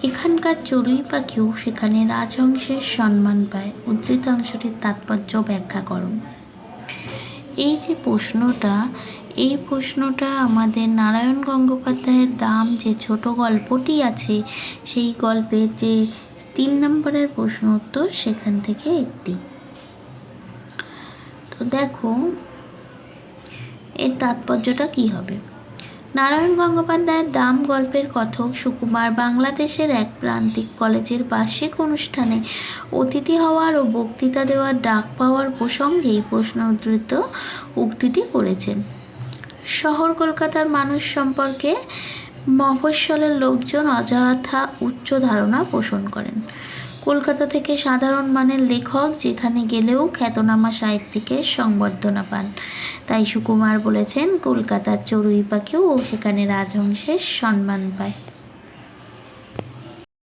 এখানকার চড়ুই পাখিও সেখানে রাজহংসের সম্মান পায়। উদ্ধৃত অংশটির তাৎপর্য ব্যাখ্যা করুন। এই যে প্রশ্নটা, এই প্রশ্নটা আমাদের নারায়ণ গঙ্গোপাধ্যায়ের দাম যে ছোট গল্পটি আছে, সেই গল্পের যে তিন নম্বরের প্রশ্ন উত্তর সেখান থেকে একটি। তো দেখো, এর তাৎপর্যটা কি হবে? নারায়ণ গঙ্গোপাধ্যায়ের দাম গল্পের কথক সুকুমার বাংলাদেশের এক প্রান্তিক কলেজের বার্ষিক অনুষ্ঠানে অতিথি হওয়ার ও বক্তৃতা দেওয়ার ডাক পাওয়ার প্রসঙ্গেই প্রশ্ন উদ্ধৃত উক্তিটি করেছেন। শহর কলকাতার মানুষ সম্পর্কে মফস্বলের লোকজন অযথা উচ্চ ধারণা পোষণ করেন। কলকাতা থেকে সাধারণ মানের লেখক যেখানে গেলেও খ্যাতনামা সাহিত্যিকের সংবর্ধনা পান। তাই সুকুমার বলেছেন, কলকাতার চড়ুই পাখিও সেখানে রাজহংসের সম্মান পায়।